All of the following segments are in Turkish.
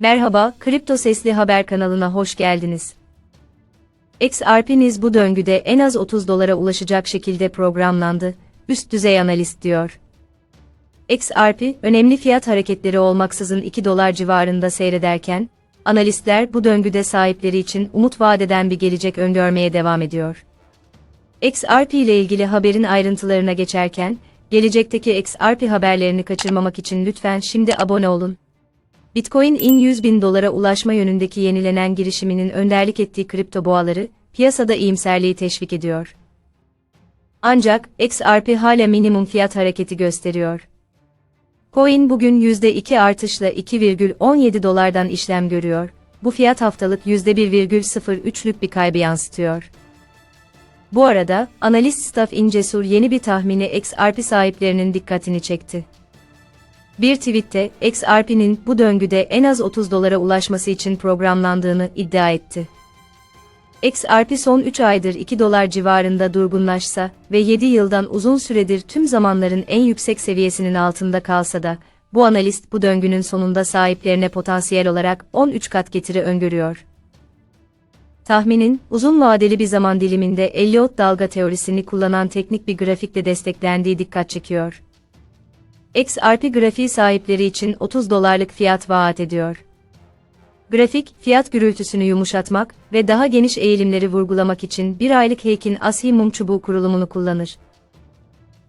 Merhaba, Kripto Sesli Haber kanalına hoş geldiniz. XRP'niz bu döngüde en az 30 dolara ulaşacak şekilde programlandı, üst düzey analist diyor. XRP, önemli fiyat hareketleri olmaksızın 2 dolar civarında seyrederken, analistler bu döngüde sahipleri için umut vadeden bir gelecek öngörmeye devam ediyor. XRP ile ilgili haberin ayrıntılarına geçerken, gelecekteki XRP haberlerini kaçırmamak için lütfen şimdi abone olun. Bitcoin'in 100 bin dolara ulaşma yönündeki yenilenen girişiminin önderlik ettiği kripto boğaları, piyasada iyimserliği teşvik ediyor. Ancak, XRP hala minimum fiyat hareketi gösteriyor. Coin bugün %2 artışla 2,17 dolardan işlem görüyor. Bu fiyat haftalık %1,03'lük bir kaybı yansıtıyor. Bu arada, analist Staff Incesur yeni bir tahmini XRP sahiplerinin dikkatini çekti. Bir tweette, XRP'nin bu döngüde en az 30 dolara ulaşması için programlandığını iddia etti. XRP son 3 aydır 2 dolar civarında durgunlaşsa ve 7 yıldan uzun süredir tüm zamanların en yüksek seviyesinin altında kalsa da, bu analist bu döngünün sonunda sahiplerine potansiyel olarak 13 kat getiri öngörüyor. Tahminin, uzun vadeli bir zaman diliminde Elliott dalga teorisini kullanan teknik bir grafikle desteklendiği dikkat çekiyor. XRP grafiği sahipleri için 30 dolarlık fiyat vaat ediyor. Grafik, fiyat gürültüsünü yumuşatmak ve daha geniş eğilimleri vurgulamak için bir aylık Heikin Ashi mum çubuğu kurulumunu kullanır.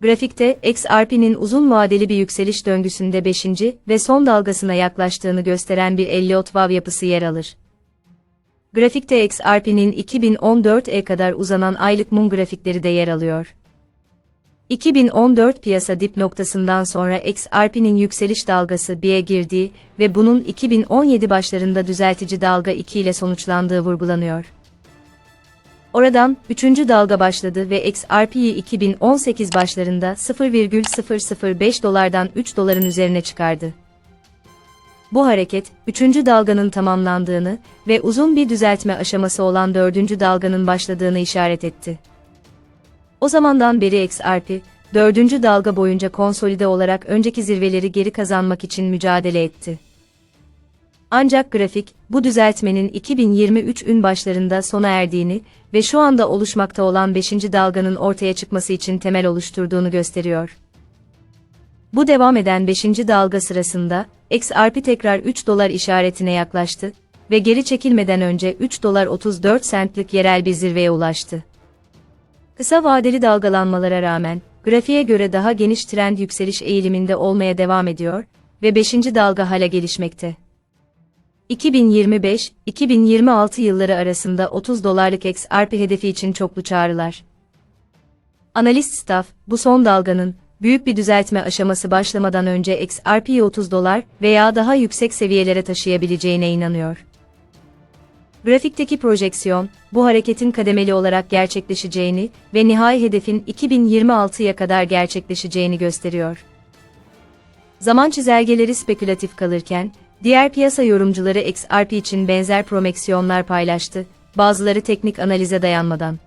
Grafikte, XRP'nin uzun vadeli bir yükseliş döngüsünde 5. ve son dalgasına yaklaştığını gösteren bir Elliott Wave yapısı yer alır. Grafikte XRP'nin 2014'e kadar uzanan aylık mum grafikleri de yer alıyor. 2014 piyasa dip noktasından sonra XRP'nin yükseliş dalgası B'ye girdiği ve bunun 2017 başlarında düzeltici dalga 2 ile sonuçlandığı vurgulanıyor. Oradan, 3. dalga başladı ve XRP'yi 2018 başlarında 0,005 dolardan 3 doların üzerine çıkardı. Bu hareket, 3. dalganın tamamlandığını ve uzun bir düzeltme aşaması olan 4. dalganın başladığını işaret etti. O zamandan beri XRP, dördüncü dalga boyunca konsolide olarak önceki zirveleri geri kazanmak için mücadele etti. Ancak grafik, bu düzeltmenin 2023 ün başlarında sona erdiğini ve şu anda oluşmakta olan 5. dalganın ortaya çıkması için temel oluşturduğunu gösteriyor. Bu devam eden 5. dalga sırasında, XRP tekrar 3 dolar işaretine yaklaştı ve geri çekilmeden önce 3 dolar 34 centlik yerel bir zirveye ulaştı. Kısa vadeli dalgalanmalara rağmen, grafiğe göre daha geniş trend yükseliş eğiliminde olmaya devam ediyor ve 5. dalga hala gelişmekte. 2025-2026 yılları arasında 30 dolarlık XRP hedefi için çoklu çağrılar. Analist staff, bu son dalganın, büyük bir düzeltme aşaması başlamadan önce XRP'yi 30 dolar veya daha yüksek seviyelere taşıyabileceğine inanıyor. Grafikteki projeksiyon, bu hareketin kademeli olarak gerçekleşeceğini ve nihai hedefin 2026'ya kadar gerçekleşeceğini gösteriyor. Zaman çizelgeleri spekülatif kalırken, diğer piyasa yorumcuları XRP için benzer promeksiyonlar paylaştı, bazıları teknik analize dayanmadan.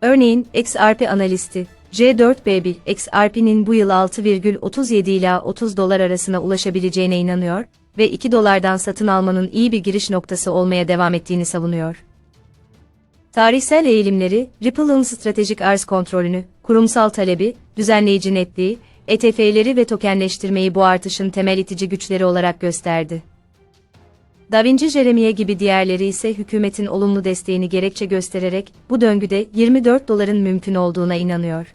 Örneğin, XRP analisti, J4B1, XRP'nin bu yıl 6,37 ila 30 dolar arasına ulaşabileceğine inanıyor ve 2 dolardan satın almanın iyi bir giriş noktası olmaya devam ettiğini savunuyor. Tarihsel eğilimleri, Ripple'ın stratejik arz kontrolünü, kurumsal talebi, düzenleyici netliği, ETF'leri ve tokenleştirmeyi bu artışın temel itici güçleri olarak gösterdi. Da Vinci gibi diğerleri ise hükümetin olumlu desteğini gerekçe göstererek bu döngüde 24 doların mümkün olduğuna inanıyor.